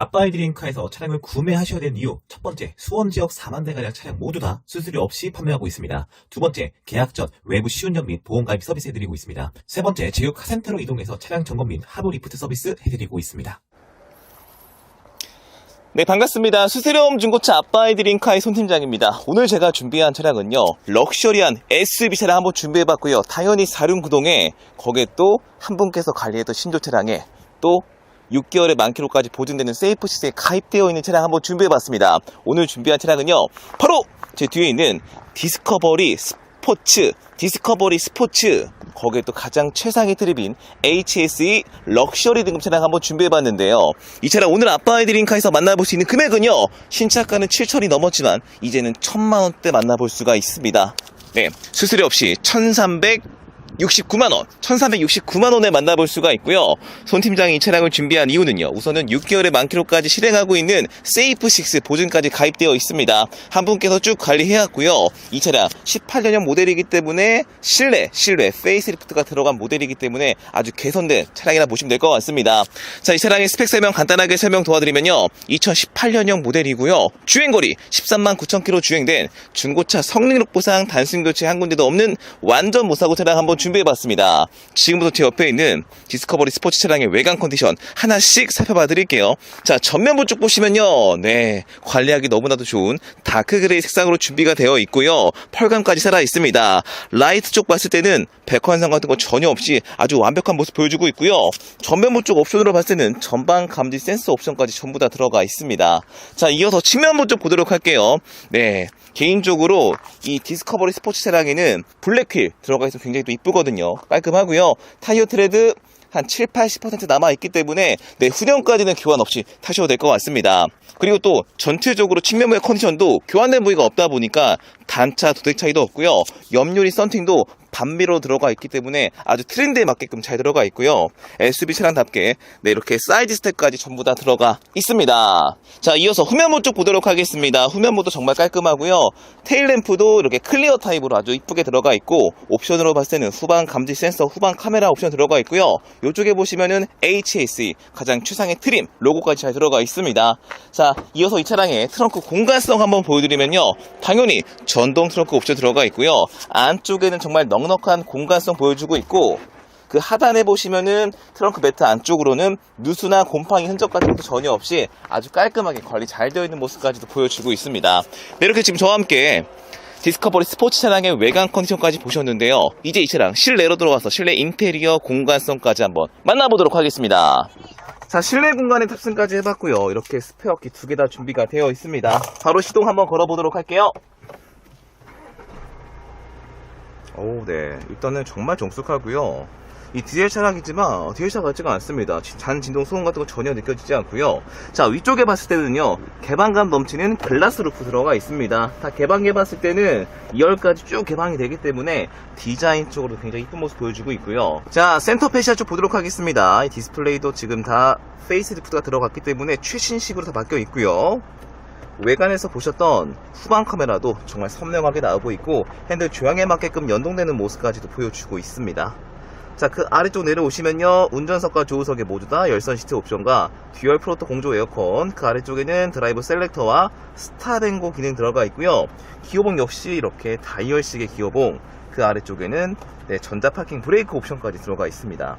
아빠이드링카에서 차량을 구매하셔야 되는 이유 첫 번째 수원 지역 4만 대가량 차량 모두 다 수수료 없이 판매하고 있습니다. 두 번째 계약 전 외부 시운전 및 보험 가입 서비스 해드리고 있습니다. 세 번째 제휴 카센터로 이동해서 차량 점검 및 하부 리프트 서비스 해드리고 있습니다. 네, 반갑습니다. 수세롬 중고차 아빠이드링카의 손팀장입니다. 오늘 제가 준비한 차량은요, 럭셔리한 SUV 차량 한번 준비해봤고요. 당연히 사륜구동에 거기에 또 한 분께서 관리했던 신조 차량에 또 6개월의 만키로까지 보증되는 세이프 시스템에 가입되어 있는 차량 한번 준비해봤습니다. 오늘 준비한 차량은요, 바로 제 뒤에 있는 디스커버리 스포츠, 디스커버리 스포츠, 거기에 또 가장 최상의 트립인 HSE 럭셔리 등급 차량 한번 준비해봤는데요. 이 차량 오늘 아빠이드링카에서 만나볼 수 있는 금액은요, 신차가는 7천이 넘었지만, 이제는 1천만 원대 만나볼 수가 있습니다. 네, 수수료 없이 1,300 69만원, 1369만원에 만나볼 수가 있고요. 손 팀장이 이 차량을 준비한 이유는요. 우선은 6개월의 만키로까지 실행하고 있는 세이프6 보증까지 가입되어 있습니다. 한 분께서 쭉 관리해왔고요. 이 차량 18년형 모델이기 때문에 실내, 실내, 페이스리프트가 들어간 모델이기 때문에 아주 개선된 차량이라 보시면 될 것 같습니다. 자, 이 차량의 스펙 설명 간단하게 설명 도와드리면요. 2018년형 모델이고요. 주행거리 13만 9천 킬로 주행된 중고차 성능력 보상 단순 교체 한 군데도 없는 완전 무사고 차량 한번 준비해봤습니다. 지금부터 제 옆에 있는 디스커버리 스포츠 차량의 외관 컨디션 하나씩 살펴봐 드릴게요. 자, 전면부 쪽 보시면요. 네. 관리하기 너무나도 좋은 다크 그레이 색상으로 준비가 되어 있고요. 펄감까지 살아 있습니다. 라이트 쪽 봤을 때는 백환상 같은 거 전혀 없이 아주 완벽한 모습 보여주고 있고요. 전면부 쪽 옵션으로 봤을 때는 전방 감지 센서 옵션까지 전부 다 들어가 있습니다. 자, 이어서 측면부 쪽 보도록 할게요. 네. 개인적으로 이 디스커버리 스포츠 차량에는 블랙휠 들어가 있어서 굉장히 또 이쁘거든요. 깔끔하고요. 타이어 트레드 한 7, 80% 남아있기 때문에 네, 후년까지는 교환 없이 타셔도 될 것 같습니다. 그리고 또 전체적으로 측면부의 컨디션도 교환된 부위가 없다 보니까 단차, 도색 차이도 없고요. 옆유리 썬팅도 반미로 들어가 있기 때문에 아주 트렌드에 맞게끔 잘 들어가 있고요. SUV 차량답게 네, 이렇게 사이드 스텝까지 전부 다 들어가 있습니다. 자, 이어서 후면부 쪽 보도록 하겠습니다. 후면부도 정말 깔끔하고요. 테일램프도 이렇게 클리어 타입으로 아주 이쁘게 들어가 있고 옵션으로 봤을 때는 후방 감지 센서, 후방 카메라 옵션 들어가 있고요. 이쪽에 보시면은 HSE 가장 최상의 트림 로고까지 잘 들어가 있습니다. 자, 이어서 이 차량의 트렁크 공간성 한번 보여드리면요. 당연히 전동 트렁크 옵션 들어가 있고요. 안쪽에는 정말 넉넉한 공간성 보여주고 있고 그 하단에 보시면은 트렁크 매트 안쪽으로는 누수나 곰팡이 흔적 같은 것도 전혀 없이 아주 깔끔하게 관리 잘 되어 있는 모습까지도 보여주고 있습니다. 네, 이렇게 지금 저와 함께 디스커버리 스포츠 차량의 외관 컨디션까지 보셨는데요. 이제 이 차량 실내로 들어가서 실내 인테리어 공간성까지 한번 만나보도록 하겠습니다. 자, 실내 공간에 탑승까지 해봤고요. 이렇게 스페어키 두 개 다 준비가 되어 있습니다. 바로 시동 한번 걸어보도록 할게요. 오, 네. 일단은 정말 정숙하고요. 이 디젤 차량이지만 디젤 차 같지가 않습니다. 지- 잔 진동 소음 같은 거 전혀 느껴지지 않고요. 자 위쪽에 봤을 때는요 개방감 넘치는 글라스 루프 들어가 있습니다. 다 개방해 봤을 때는 2열까지 쭉 개방이 되기 때문에 디자인 쪽으로 굉장히 이쁜 모습 보여주고 있고요. 자 센터 페시아 쪽 보도록 하겠습니다. 이 디스플레이도 지금 다 페이스리프트가 들어갔기 때문에 최신식으로 다 바뀌어 있고요. 외관에서 보셨던 후방 카메라도 정말 선명하게 나오고 있고 핸들 조향에 맞게끔 연동되는 모습까지도 보여주고 있습니다. 자, 그 아래쪽 내려오시면요. 운전석과 조우석에 모두 다 열선 시트 옵션과 듀얼 프로토 공조 에어컨, 그 아래쪽에는 드라이브 셀렉터와 스타뱅고 기능 들어가 있고요. 기어봉 역시 이렇게 다이얼식의 기어봉, 그 아래쪽에는 네, 전자 파킹 브레이크 옵션까지 들어가 있습니다.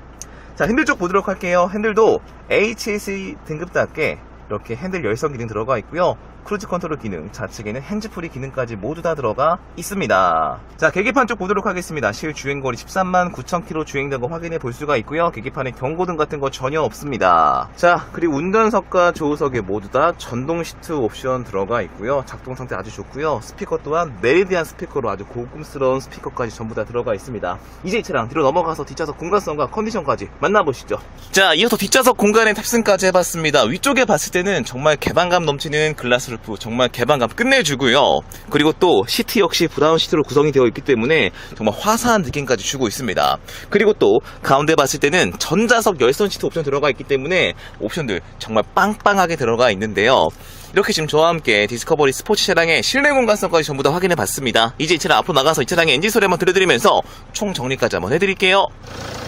자, 핸들 쪽 보도록 할게요. 핸들도 HSE 등급답게 이렇게 핸들 열선 기능 들어가 있고요. 크루즈 컨트롤 기능, 좌측에는 핸즈프리 기능까지 모두 다 들어가 있습니다. 자, 계기판 쪽 보도록 하겠습니다. 실 주행거리 13만 9천 킬로 주행된 거 확인해 볼 수가 있고요. 계기판에 경고등 같은 거 전혀 없습니다. 자, 그리고 운전석과 조우석에 모두 다 전동 시트 옵션 들어가 있고요. 작동 상태 아주 좋고요. 스피커 또한 메리디안 스피커로 아주 고급스러운 스피커까지 전부 다 들어가 있습니다. 이제 이 차량 뒤로 넘어가서 뒷좌석 공간성과 컨디션까지 만나보시죠. 자, 이어서 뒷좌석 공간에 탑승까지 해봤습니다. 위쪽에 봤을 때는 정말 개방감 넘치는 글라스 루프, 정말 개방감 끝내주고요. 그리고 또 시트 역시 브라운 시트로 구성이 되어 있기 때문에 정말 화사한 느낌까지 주고 있습니다. 그리고 또 가운데 봤을 때는 전자석 열선 시트 옵션 들어가 있기 때문에 옵션들 정말 빵빵하게 들어가 있는데요. 이렇게 지금 저와 함께 디스커버리 스포츠 차량의 실내 공간성까지 전부 다 확인해 봤습니다. 이제 이 차량 앞으로 나가서 이 차량의 엔진 소리 한번 들려드리면서 총 정리까지 한번 해드릴게요.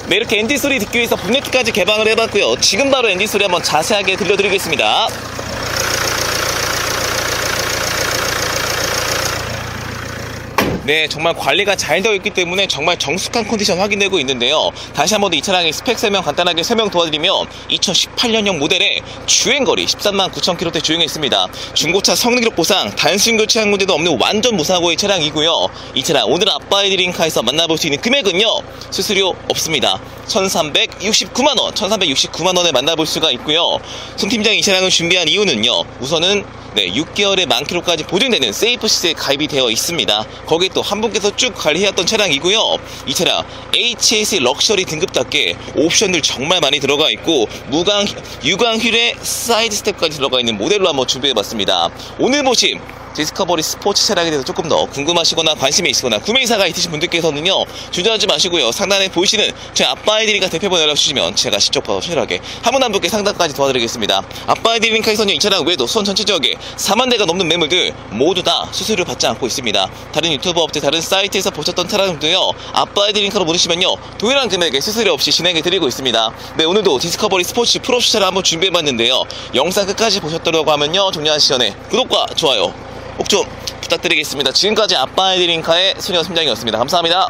네, 이렇게 엔진 소리 듣기 위해서 본네트까지 개방을 해봤고요. 지금 바로 엔진 소리 한번 자세하게 들려드리겠습니다. 네, 정말 관리가 잘 되어 있기 때문에 정말 정숙한 컨디션 확인되고 있는데요. 다시 한번더이 차량의 스펙 설명 간단하게 설명 도와드리면 2018년형 모델의 주행거리 13만 9천 킬로대 주행했습니다. 중고차 성능 기록 보상 단순 교체한 문제도 없는 완전 무사고의 차량이고요. 이 차량 오늘 아빠의 드링 카에서 만나볼 수 있는 금액은요. 수수료 없습니다. 1369만 원, 1369만 원에 만나볼 수가 있고요. 손 팀장이 이 차량을 준비한 이유는요. 우선은 네, 6개월의 만킬로까지 보증되는 세이프 시스에 가입이 되어 있습니다. 거기에 또 한 분께서 쭉 관리해왔던 차량이고요. 이 차량 HS의 럭셔리 등급답게 옵션들 정말 많이 들어가 있고 무광 유광 휠의 사이드 스텝까지 들어가 있는 모델로 한번 준비해봤습니다. 오늘 보신 디스커버리 스포츠 차량에 대해서 조금 더 궁금하시거나 관심이 있으거나 구매 의사가 있으신 분들께서는요 주저하지 마시고요. 상단에 보이시는 제 아빠이드링카 대표번 연락 주시면 제가 직접 봐서 친절하게 한분한 분께 상담까지 도와드리겠습니다. 아빠이드링카에서는 이 차량 외에도 수원 전체 지역에 4만 대가 넘는 매물들 모두 다 수수료 받지 않고 있습니다. 다른 유튜브 업체 다른 사이트에서 보셨던 차량들도요 아빠이드링카로 모르시면요 동일한 금액에 수수료 없이 진행해 드리고 있습니다. 네 오늘도 디스커버리 스포츠 프로 슈차를 한번 준비해봤는데요. 영상 끝까지 보셨다고 하면요 종료하시 전에 구독과 좋아요 꼭 좀 부탁드리겠습니다. 지금까지 아빠의 드링카의 소녀 팀장이었습니다. 감사합니다.